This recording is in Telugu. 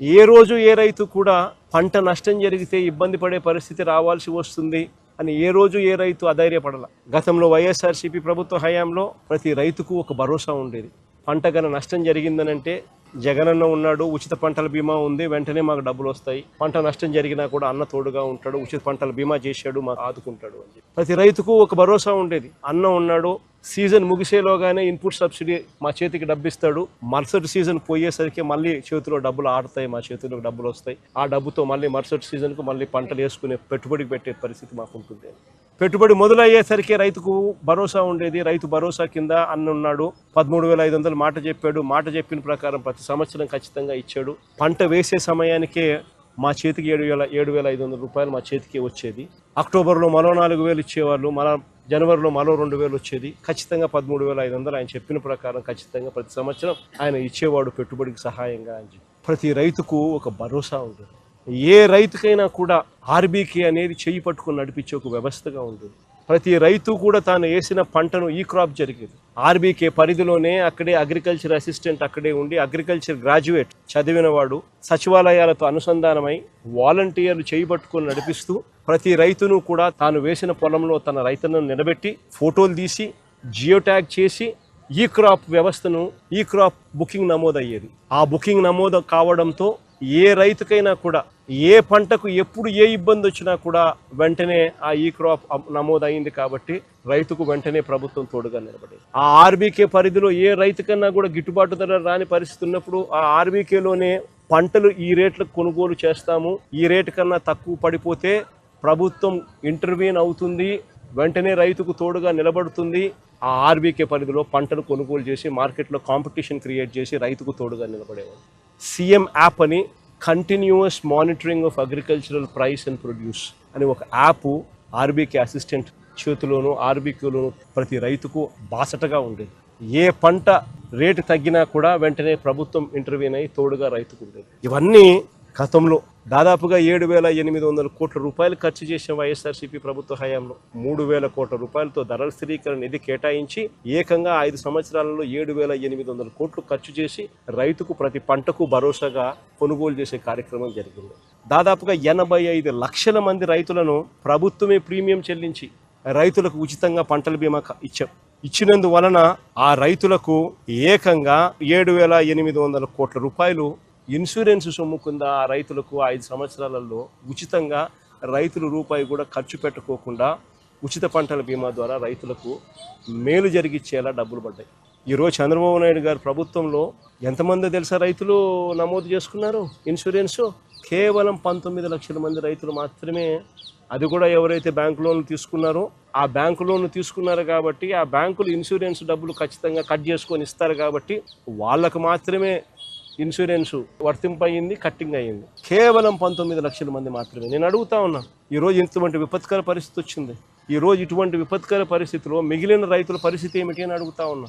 ఏ రోజు ఏ రైతు కూడా పంట నష్టం జరిగితే ఇబ్బంది పడే పరిస్థితి రావాల్సి వస్తుంది అని ఏ రోజు ఏ రైతు అధైర్యపడాల. గతంలో వైఎస్ఆర్సీపీ ప్రభుత్వ హయాంలో ప్రతి రైతుకు ఒక భరోసా ఉండేది. పంట గన నష్టం జరిగిందనంటే జగనన్న ఉన్నాడు ఉచిత పంటల బీమా ఉంది వెంటనే మాకు డబ్బులు వస్తాయి. పంట నష్టం జరిగినా కూడా అన్న తోడుగా ఉంటాడు ఉచిత పంటల బీమా చేశాడు మాకు ఆదుకుంటాడు అని ప్రతి రైతుకు ఒక భరోసా ఉండేది. అన్న ఉన్నాడు సీజన్ ముగిసేలోగానే ఇన్పుట్ సబ్సిడీ మా చేతికి డబ్బిస్తాడు. మరుసటి సీజన్ పోయేసరికి మళ్ళీ చేతిలో డబ్బులు ఆడతాయి మా చేతిలో డబ్బులు వస్తాయి. ఆ డబ్బుతో మళ్ళీ మరుసటి సీజన్కు మళ్ళీ పంటలు వేసుకునే పెట్టుబడికి పెట్టే పరిస్థితి మాకు ఉంటుంది పెట్టుబడి మొదలయ్యేసరికి రైతుకు భరోసా ఉండేది. రైతు భరోసా కింద అన్న ఉన్నాడు. పదమూడు వేల ఐదు వందలు మాట చెప్పాడు. మాట చెప్పిన ప్రకారం ప్రతి సంవత్సరం ఖచ్చితంగా ఇచ్చాడు. పంట వేసే సమయానికే మా చేతికి ఏడు వేల ఏడు వేల ఐదు వందల రూపాయలు మా చేతికి వచ్చేది. అక్టోబర్లో మరో నాలుగు వేలు ఇచ్చేవాళ్ళు. మన జనవరిలో మరో రెండు వేలు వచ్చేది. ఖచ్చితంగా పదమూడు వేల ఐదు వందలు ఆయన చెప్పిన ప్రకారం ఖచ్చితంగా ప్రతి సంవత్సరం ఆయన ఇచ్చేవాడు పెట్టుబడికి సహాయంగా అని చెప్పి. ప్రతి రైతుకు ఒక భరోసా ఉంటుంది. ఏ రైతుకైనా కూడా ఆర్బీకే అనేది చేయి పట్టుకుని నడిపించే ఒక వ్యవస్థగా ఉంటుంది. ప్రతి రైతు కూడా తాను వేసిన పంటను ఈ క్రాప్ జరిగేది. ఆర్బీకే పరిధిలోనే అక్కడే అగ్రికల్చర్ అసిస్టెంట్ అక్కడే ఉండి అగ్రికల్చర్ గ్రాడ్యుయేట్ చదివిన వాడు సచివాలయాలతో అనుసంధానమై వాలంటీర్లు చేయబట్టుకొని నడిపిస్తూ ప్రతి రైతును కూడా తాను వేసిన పొలంలో తన రైతులను నిలబెట్టి ఫోటోలు తీసి జియోట్యాగ్ చేసి ఈ క్రాప్ వ్యవస్థను ఈ క్రాప్ బుకింగ్ నమోదయ్యేది. ఆ బుకింగ్ నమోదు కావడంతో ఏ రైతుకైనా కూడా ఏ పంటకు ఎప్పుడు ఏ ఇబ్బంది వచ్చినా కూడా వెంటనే ఆ ఈ క్రాప్ నమోదైంది కాబట్టి రైతుకు వెంటనే ప్రభుత్వం తోడుగా నిలబడేది. ఆ ఆర్బీకే పరిధిలో ఏ రైతుకన్నా కూడా గిట్టుబాటు ధర రాని పరిస్థితి ఉన్నప్పుడు ఆ ఆర్బీకేలోనే పంటలు ఈ రేట్లకు కొనుగోలు చేస్తాము. ఈ రేటు కన్నా తక్కువ పడిపోతే ప్రభుత్వం ఇంటర్వ్యూన్ అవుతుంది. వెంటనే రైతుకు తోడుగా నిలబడుతుంది. ఆ ఆర్బీకే పరిధిలో పంటలు కొనుగోలు చేసి మార్కెట్లో కాంపిటీషన్ క్రియేట్ చేసి రైతుకు తోడుగా నిలబడేవాడు సీఎం యాప్ అని continuous monitoring of agricultural price and produce అని ఒక యాప్ ఆర్బీకే అసిస్టెంట్ చేతిలోనూ ఆర్బీకేలోనూ ప్రతి రైతుకు బాసటగా ఉండేది. ఏ పంట రేటు తగ్గినా కూడా వెంటనే ప్రభుత్వం ఇంటర్వ్యూన్ అయి తోడుగా రైతుకు ఉండేది. ఇవన్నీ గతంలో దాదాపుగా ఏడు వేల ఎనిమిది వందల కోట్ల రూపాయలు ఖర్చు చేసిన వైఎస్ఆర్సీపీ ప్రభుత్వ హయాంలో మూడు వేల కోట్ల రూపాయలతో ధరల స్థిరీకరణ నిధి కేటాయించి ఏకంగా ఐదు సంవత్సరాలలో ఏడు వేల ఎనిమిది వందల కోట్లు ఖర్చు చేసి రైతుకు ప్రతి పంటకు భరోసాగా కొనుగోలు చేసే కార్యక్రమం జరిగింది. దాదాపుగా ఎనభై ఐదు లక్షల మంది రైతులను ప్రభుత్వమే ప్రీమియం చెల్లించి రైతులకు ఉచితంగా పంటల బీమా ఇచ్చాం. ఇచ్చినందువలన ఆ రైతులకు ఏకంగా ఏడు వేల ఎనిమిది వందల కోట్ల రూపాయలు ఇన్సూరెన్స్ సొమ్ము కింద ఆ రైతులకు ఐదు సంవత్సరాలలో ఉచితంగా రైతులు రూపాయి కూడా ఖర్చు పెట్టుకోకుండా ఉచిత పంటల బీమా ద్వారా రైతులకు మేలు జరిగిచ్చేలా డబ్బులు పడ్డాయి. ఈరోజు చంద్రబాబు నాయుడు గారు ప్రభుత్వంలో ఎంతమంది తెలుసా రైతులు నమోదు చేసుకున్నారు? ఇన్సూరెన్స్? కేవలం పంతొమ్మిది లక్షల మంది రైతులు మాత్రమే. అది కూడా ఎవరైతే బ్యాంకు లోన్లు తీసుకున్నారో ఆ బ్యాంకు లోన్లు తీసుకున్నారు కాబట్టి ఆ బ్యాంకులు ఇన్సూరెన్స్ డబ్బులు ఖచ్చితంగా కట్ చేసుకొని ఇస్తారు కాబట్టి వాళ్ళకు మాత్రమే ఇన్సూరెన్స్ వర్తింపయింది కట్టింగ్ అయ్యింది. కేవలం పంతొమ్మిది లక్షల మంది మాత్రమే. నేను అడుగుతా ఉన్నా ఈరోజు ఇటువంటి విపత్కర పరిస్థితి వచ్చింది? ఈరోజు ఇటువంటి విపత్కర పరిస్థితిలో మిగిలిన రైతుల పరిస్థితి ఏమిటి అని అడుగుతా ఉన్నా.